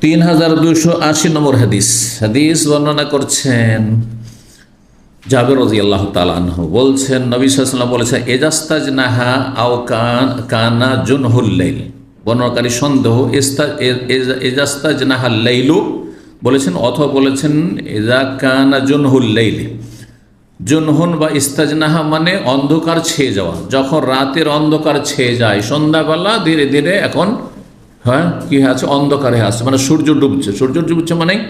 তিন হাজার দুশো আশি নম্বর হাদিস। হাদিস বর্ণনা করছেন জাবের রাজি আল্লাহ বলছেন বলেছেন এজাস্তাজ নাহা আও কান বর্ণনাকারী সন্দেহ বলেছেন বলেছেন, এজা কানা জুনহুন বা ইস্তাজনাহা মানে অন্ধকার ছেয়ে যাওয়া। যখন রাতের অন্ধকার ছেয়ে যায়, সন্ধ্যাবেলা ধীরে ধীরে এখন হ্যাঁ? কি আছে? অন্ধকারে আছে। মানে সূর্য ডুবছে। সূর্য ডুবছে মানে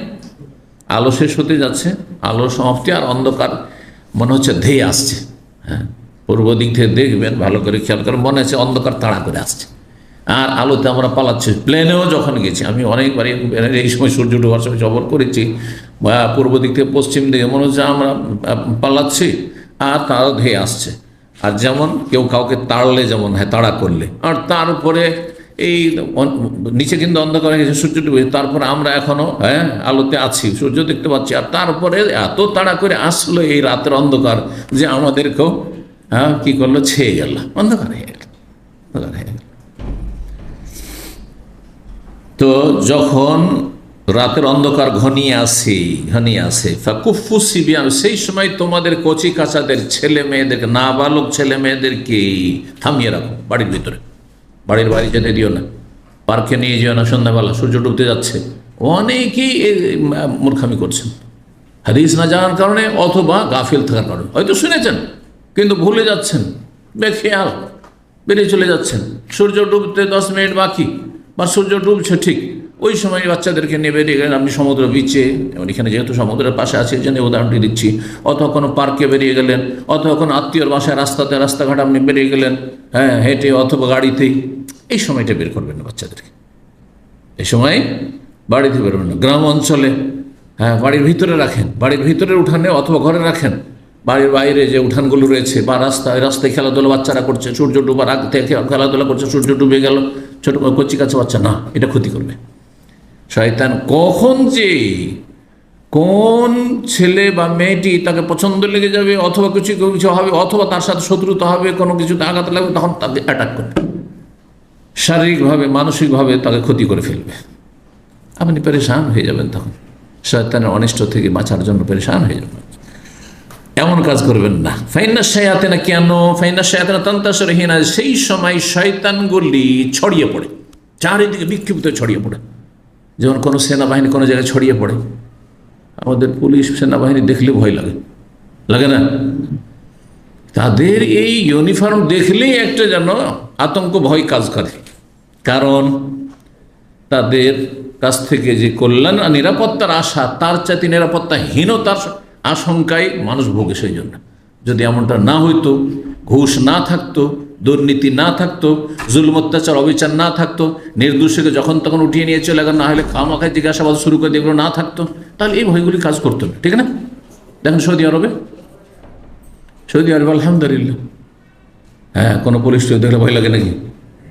আলো শেষ হতে যাচ্ছে। আলো সমাপ্তি আর অন্ধকার মনে হচ্ছে ধেয়ে আসছে। হ্যাঁ? পূর্ব দিক থেকে দেখবেন, ভালো করে খেয়াল করে মনে হচ্ছে অন্ধকার তাড়া করে আসছে। আর আলোতে আমরা পালাচ্ছি। প্লেনেও যখন গেছি, আমি অনেকবার এই- সময় সূর্য ডোবার সময় জবর করেছি, বা পূর্ব দিক থেকে পশ্চিম দিকে মনে হচ্ছে আমরা পালাচ্ছি, আর তারা ধেয়ে আসছে। আর যেমন কেউ কাউকে তাড়লে যেমন হ্যাঁ তাড়া করলে। আর তারপরে এই নিচে কিন্তু অন্ধকার হয়ে গেছে, সূর্য ডুবে তারপরে আমরা এখনও হ্যাঁ আলোতে আছি, সূর্য দেখতে পাচ্ছি। আর তারপরে এত তাড়া করে আসলো এই রাতের অন্ধকার যে আমাদেরকেও হ্যাঁ কি করল? ছেয়ে গেল। অন্ধকার হয়ে গেল, অন্ধকার হয়ে গেল। তো যখন রাতের অন্ধকার ঘনিয়ে আসে ঘনিয়ে আসে, ফাকুফু সিবিয়ান, সেই সময় তোমাদের কচি কাচাদের ছেলে মেয়েদেরকে, নাবালক ছেলে মেয়েদেরকে থামিয়ে রাখো বাড়ির ভিতরে। বাড়ির বাইরে যেতে দিও না। পার্কে নিয়ে যেও না সন্ধ্যাবেলা, সূর্য ডুবতে যাচ্ছে। অনেকেই মূর্খামি করছেন। হাদিস না জানার কারণে অথবা গাফিল থাকার কারণে। হয়তো শুনেছেন, কিন্তু ভুলে যাচ্ছেন। বেখেয়াল, বেরিয়ে চলে যাচ্ছেন। সূর্য ডুবতে দশ মিনিট বাকি, বা সূর্য ডুবছে ঠিক, ওই সময় বাচ্চাদেরকে নিয়ে বেরিয়ে গেলেন আপনি সমুদ্র বিচে এখানে যেহেতু সমুদ্রের পাশে আছে, এই জন্য উদাহরণটি দিচ্ছি। অথবা কোনো পার্কে বেরিয়ে গেলেন, অথবা কোনো আত্মীয়র বাসায় রাস্তাতে রাস্তাঘাট আপনি বেরিয়ে গেলেন হ্যাঁ হেঁটে অথবা গাড়িতেই। এই সময়টা বের করবেন না বাচ্চাদেরকে। এই সময় বাড়িতে বেরোবেন না। গ্রাম অঞ্চলে হ্যাঁ বাড়ির ভিতরে রাখেন। বাড়ির ভিতরে উঠানে অথবা ঘরে রাখেন। বাড়ির বাইরে যে উঠানগুলো রয়েছে বা রাস্তায় রাস্তায় খেলাধুলা বাচ্চারা করছে, সূর্য ডুবার থেকে খেলাধুলা করছে, সূর্য ডুবে গেল, ছোট কচি কাছে বাচ্চা, না, এটা ক্ষতি করবে। শয়তান কখন যে কোন ছেলে বা মেয়েটি তাকে পছন্দ লেগে যাবে, অথবা কিছু কিছু হবে, অথবা তার সাথে শত্রুতা হবে, কোনো কিছুতে আঘাত লাগবে, তখন তাকে অ্যাটাক করবে। শারীরিকভাবে, মানসিকভাবে তাকে ক্ষতি করে ফেলবে। আপনি পরেশান হয়ে যাবেন তখন। শয়তানের অনিষ্ট থেকে বাঁচার জন্য পরেশান হয়ে যাবেন। এমন কাজ করবেন না। ফাইনাস শায়াতে না কেন ফাইনাস শায়াতে না তন্তাসরহীনা সেই সময় শয়তানগুলি ছড়িয়ে পড়ে। চারিদিকে বিক্ষিপ্ত ছড়িয়ে পড়ে। যেমন কোনো সেনাবাহিনী কোনো জায়গায় ছড়িয়ে পড়ে। আমাদের পুলিশ, সেনাবাহিনী দেখলে ভয় লাগে। লাগে না? তাদের এই ইউনিফর্ম দেখলেই একটা যেন আতঙ্ক ভয় কাজ করে। কারণ তাদের কাছ থেকে যে কল্যাণ আর নিরাপত্তার আশা, তার চাইতে নিরাপত্তাহীনতার আশঙ্কায় মানুষ ভোগে সেই জন্য যদি এমনটা না হইতো, ঘুষ না থাকতো, দুর্নীতি না থাকতো, জুলম অত্যাচার, অবিচার না থাকতো, নির্দোষীকে যখন তখন উঠিয়ে নিয়ে চলে গেল, না হলে খামাখায় জিজ্ঞাসাবাদ শুরু করে এগুলো না থাকতো, তাহলে এই ভয়গুলি কাজ করতো না। ঠিক না? দেখেন সৌদি আরবে। সৌদি আরব, আলহামদুলিল্লাহ। হ্যাঁ কোনো পুলিশ দেখলে ভয় লাগে নাকি?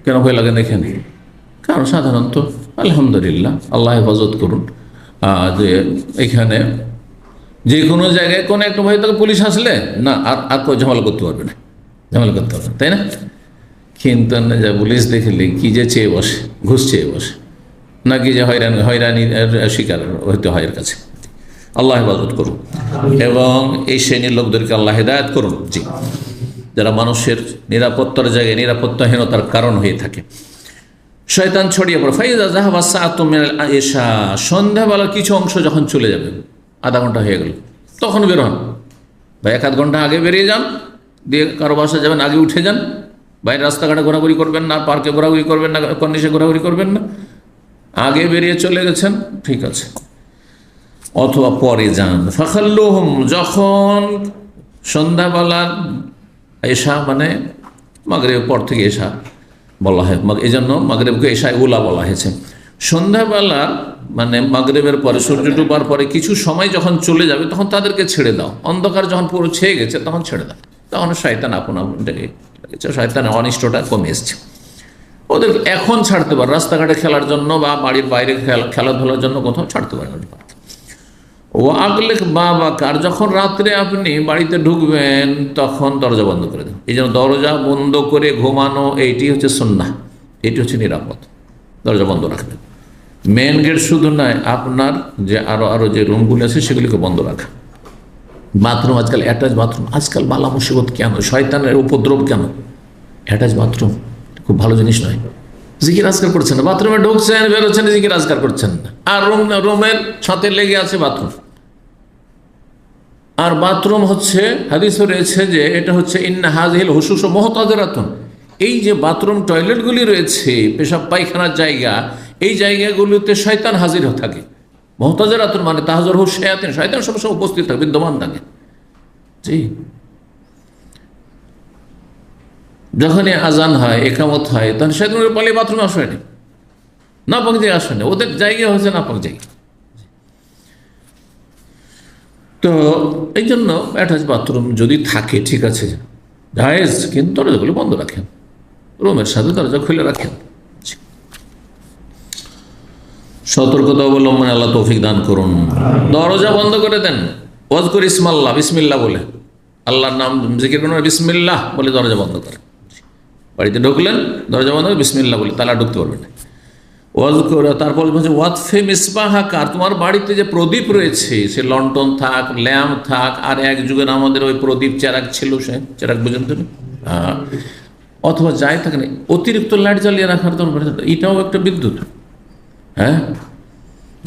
কেন ভয় লাগে না এখানে? কারণ সাধারণত আলহামদুলিল্লাহ, আল্লাহ হেফাজত করুন। যে এখানে যে কোনো জায়গায় কোনো একটা ভয় থাকে, পুলিশ আসলে না, আর আর কেউ ঝামেলা করতে পারবে না। ঝামেলা করতে পারবে তাই না? কিন্তু না যা পুলিশ দেখলে কি যে চেয়ে বসে, ঘুষ চেয়ে বসে। নাকি যে হয়রানি, হয়রানির শিকার হইতে হয় এর কাছে। আল্লাহ হেফাজত করুন। এবং এই শ্রেণির লোকদেরকে আল্লাহ হেদায়ত করুন। জি। যারা মানুষের নিরাপত্তার জায়গায় নিরাপত্তাহীনতার কারণ হয়ে থাকে। শয়তান ছড়িয়ে পড়ে। ফাইজা জাহাবা সাতুমের এসা সন্ধ্যাবেলার কিছু অংশ যখন চলে যাবে, আধা ঘণ্টা হয়ে গেল, তখন বের হন। বা এক আধ ঘণ্টা আগে বেরিয়ে যান, দিয়ে কারও বাসা যাবেন, আগে উঠে যান। বাইরে রাস্তাঘাটে ঘোরাঘুরি করবেন না, পার্কে ঘোরাঘুরি করবেন না কন্ডিশে ঘোরাঘুরি করবেন না। আগে বেরিয়ে চলে গেছেন, ঠিক আছে। অথবা পরে যান। ফাখাল্লুহুম, যখন সন্ধ্যাবেলার এশা মানে মাগরেব পর থেকে এশা বলা হয়। এই জন্য মাগরেবকে এশায় উলা বলা হয়েছে। সন্ধ্যাবেলার মানে মাগরেবের পরে, সূর্য ডুবার পরে কিছু সময় যখন চলে যাবে, তখন তাদেরকে ছেড়ে দাও। অন্ধকার যখন পুরো ছেয়ে গেছে, তখন ছেড়ে দাও। তখন শয়তান আপন আপন শয়তানের অনিষ্টটা কমে এসছে। ওদের এখন ছাড়তে পারে। রাস্তাঘাটে খেলার জন্য বা বাড়ির বাইরে খেলা- খেলাধুলার জন্য কোথাও ছাড়তে পারে ও আগলেখ বাবা কার? যখন রাত্রে আপনি বাড়িতে ঢুকবেন, তখন দরজা বন্ধ করে দেন। এই জন্য দরজা বন্ধ করে ঘুমানো, এইটি হচ্ছে সন্না এটি হচ্ছে নিরাপদ। দরজা বন্ধ রাখবেন। মেন গেট শুধু নয়, আপনার যে আরও আরও যে রুমগুলি আছে, সেগুলিকে বন্ধ রাখা। বাথরুম আজকাল অ্যাটাচ বাথরুম আজকাল বালা মুসিবত কেন? শয়তানের উপদ্রব কেন? অ্যাটাচ বাথরুম খুব ভালো জিনিস নয়। জিকির আজকার করছেন না। বাথরুমে ঢুকছেন বেরোচ্ছেন জিকির আজকার করছেন আর রুম, রুমের ছাতে লেগে আছে বাথরুম। আর বাথরুম হচ্ছে, হাদিস রয়েছে যে এটা হচ্ছে, ইন্না হাজহিল হুসুস মহতাজরাতন এই যে বাথরুম টয়লেটগুলি রয়েছে, পেশাব পায়খানার জায়গা, এই জায়গাগুলিতে শয়তান হাজির থাকে। মহতাজরাতন মানে তাহাজর শেয়াতেন, শয়তান সবসময় উপস্থিত থাকে বিদ্যমান থাকে। জি। যখনই আজান হয় একামত হয় তখন শয়তানের পালিয়ে বাথরুমে আসেনি। না পাক জায়গায় আসেনি। ওদের জায়গা হচ্ছে না পাক জায়গা। তো এই জন্য অ্যাটাচ বাথরুম যদি থাকে ঠিক আছে জায়েজ কিন্তু দরজাগুলো বন্ধ রাখেন। রুমের সাথে দরজা খুলে রাখেন। সতর্কতা অবলম্বনে আল্লাহ তৌফিক দান করুন। দরজা বন্ধ করে দেন। ওয়াজ করে ইসমাল্লাহ বিসমিল্লাহ বলে। আল্লাহর নাম জিকির করুন বিসমিল্লাহ বলে দরজা বন্ধ করেন। বাড়িতে ঢুকলেন, দরজা বন্ধ করে বিসমিল্লাহ বলে তালা ঢুকতে পারবেন না। ওয়াজ করে তারপর বলছে ওয়াতফে মিসবাহাকার, তোমার বাড়িতে যে প্রদীপ রয়েছে, সে লন্ঠন থাক, ল্যাম্প থাক, আর এক যুগের আমাদের ওই প্রদীপ চেরাক ছিল সে চেরাক বুঝেন তো হ্যাঁ অথবা যাই থাকে না, অতিরিক্ত লাইট জ্বালিয়ে রাখার তখন এটাও একটা বিদ্যুৎ। হ্যাঁ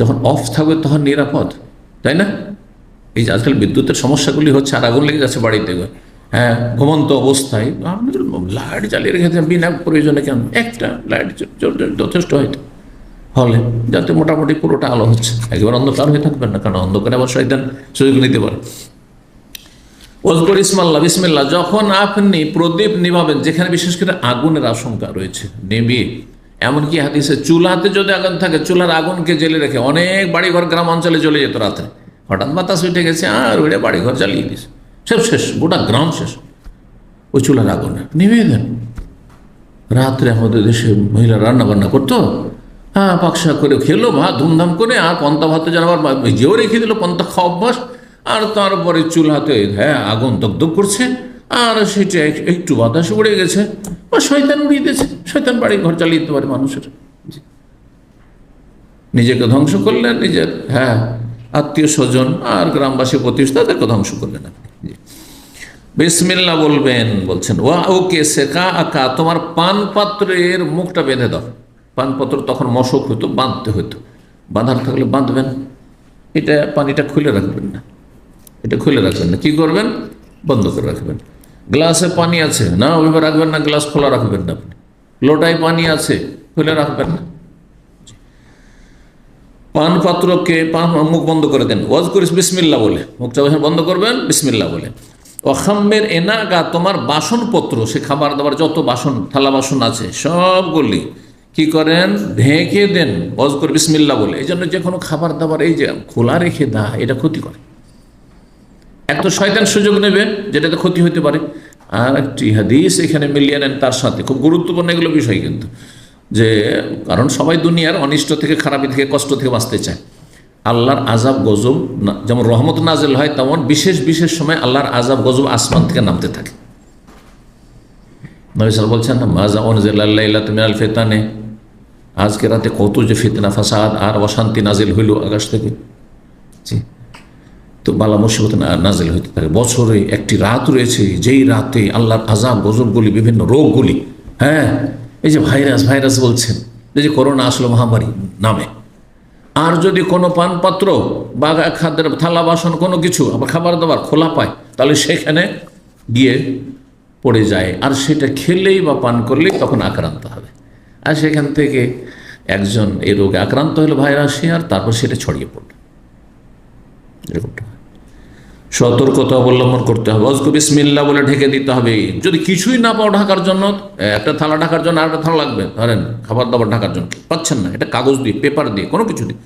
যখন অফ থাকবে তখন নিরাপদ, তাই না? এই যে আজকাল বিদ্যুতের সমস্যাগুলি হচ্ছে আর আগুন লেগে যাচ্ছে বাড়িতে। হ্যাঁ ঘুমন্ত অবস্থায় আপনি লাইট জ্বালিয়ে রেখেছেন বিনা প্রয়োজনে কেন? একটা লাইট যথেষ্ট হয়তো। হলে যাতে মোটামুটি পুরোটা আলো হচ্ছে। একেবারে অন্ধকার হয়ে থাকবেন না, কারণ অন্ধকারে আবার শয়তান সুযোগ নিতে পারে। ওজকর ইসমাল্লাহ, বিসমিল্লাহ, যখন আপনি প্রদীপ নিভাবেন, যেখানে বিশেষ করে আগুনের আশঙ্কা রয়েছে, নেবিয়ে, এমনকি হাদিসে চুলাতে যদি আগুন থাকে, চুলার আগুনকে জেলে রেখে অনেক বাড়িঘর গ্রাম অঞ্চলে চলে যেত রাত্রে হঠাৎ বাতাস উঠে গেছে, আর ওইটা বাড়িঘর জ্বালিয়ে দিস সব শেষ, গোটা গ্রাম শেষ। ওই চুলার আগুন। নিভিয়ে দেন রাত্রে আমাদের দেশে মহিলা রান্না বান্না করতো। হ্যাঁ পাকশা করে খেলো ভাত ধুমধাম করে, আর পন্তা ভাতে যেন আবার যেও রেখে দিল, পন্তা খাওয়া অভ্যাস। আর তারপরে চুলহাতে হ্যাঁ আগুন দগ্ধ করছে। আর সেটা একটু বাতাস উড়ে গেছে। বা শয়তান উড়িয়ে দিয়েছে। শয়তান বাড়ি ঘর চালিয়ে দিতে পারে মানুষের। নিজেকে ধ্বংস করলেন নিজের হ্যাঁ আত্মীয় স্বজন আর গ্রামবাসী প্রতিষ্ঠা তাদেরকে ধ্বংস করলেন আপনি বিসমিল্লা বলবেন, বলছেন, ওয়া ওকে শেখা আকা তোমার পান পাত্রের মুখটা বেঁধে দাও। পানপত্র তখন মশক হতো বাঁধতে হতো বাঁধার থাকলে বাঁধবেন, এটা পানিটা খুলে রাখবেন না। এটা খুলে রাখবেন না। কি করবেন? বন্ধ করে রাখবেন। গ্লাসে পানি আছে। না, ওইভাবে রাখবেন না, গ্লাস খোলা রাখবেন না আপনি। লোটায় পানি আছে, খুলে রাখবেন না। পান পাত্রকে পান মুখ বন্ধ করে দেন। ওয়াজ করিস বিসমিল্লা বলে। মুখটা বন্ধ করবেন বিসমিল্লা বলে। অখাম্মের এনাগা তোমার বাসনপত্র, সে খাবার দাবার যত বাসন, থালা বাসন আছে, সবগুলি কি করেন? ঢেকে দেন, ওয়াজ করে বিসমিল্লা বলে। এই জন্য যে কোনো খাবার দাবার, এই যে খোলা রেখে দা, এটা ক্ষতি করে। এক তো শয়তান সুযোগ নেবে যেটাতে ক্ষতি হতে পারে। আর একটি হাদিস এখানে মিলিয়ে নেন তার সাথে। খুব গুরুত্বপূর্ণ এগুলো বিষয় কিন্তু। যে, কারণ সবাই দুনিয়ার অনিষ্ট থেকে, খারাপি থেকে, কষ্ট থেকে বাঁচতে চায়। আল্লাহর আজাব গজব যেমন রহমত নাজেল হয়, তেমন বিশেষ বিশেষ সময় আল্লাহর আজাব গজব আসমান থেকে নামতে থাকে। নবিসাল বলছেন না মাজা অনজিল্লাহ তুমি আল ফেতানে। আজকে রাতে কত যে ফিতনা, ফাসাদ আর অশান্তি নাজিল হইল আকাশ থেকে। তো বালা মুসিবত নাজিল হইতে থাকে। বছরে একটি রাত রয়েছে, যেই রাতে আল্লাহর আজাব গজবগুলি, বিভিন্ন রোগগুলি হ্যাঁ? এই যে ভাইরাস ভাইরাস বলছেন, এই যে করোনা আসলো মহামারী নামে। আর যদি কোনো পানপাত্র বা খাদ্যের থালা বাসন কোনো কিছু আবার খাবার দাবার খোলা পায়, তাহলে সেখানে গিয়ে পড়ে যায়। আর সেটা খেলেই বা পান করলেই তখন আক্রান্ত হবে। আর সেখান থেকে একজন এই রোগে আক্রান্ত হলো ভাইরাসে, আর তারপর সেটা ছড়িয়ে পড়ে এরকমটা। সতর্কতা অবলম্বন করতে হবে। অজকু বিসমিল্লা বলে ঢেকে দিতে হবে। যদি কিছুই না পাও ঢাকার জন্য একটা থালা ঢাকার জন্য আর একটা থালা লাগবে। ধরেন, খাবার দাবার ঢাকার জন্য। পাচ্ছেন না। এটা কাগজ দিয়ে, পেপার দিয়ে, কোনো কিছু দিয়ে।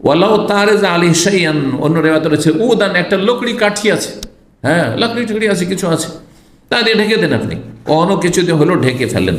ওয়ালাও তারে যে আলি সাইয়ান অন্য রেওয়াত রয়েছে, উদান, একটা লকড়ি কাঠি আছে। হ্যাঁ লকড়ি টুকড়ি আছে, কিছু আছে। তা দিয়ে ঢেকে দেন আপনি। কোনো কিছু দিয়ে হলেও ঢেকে ফেলেন।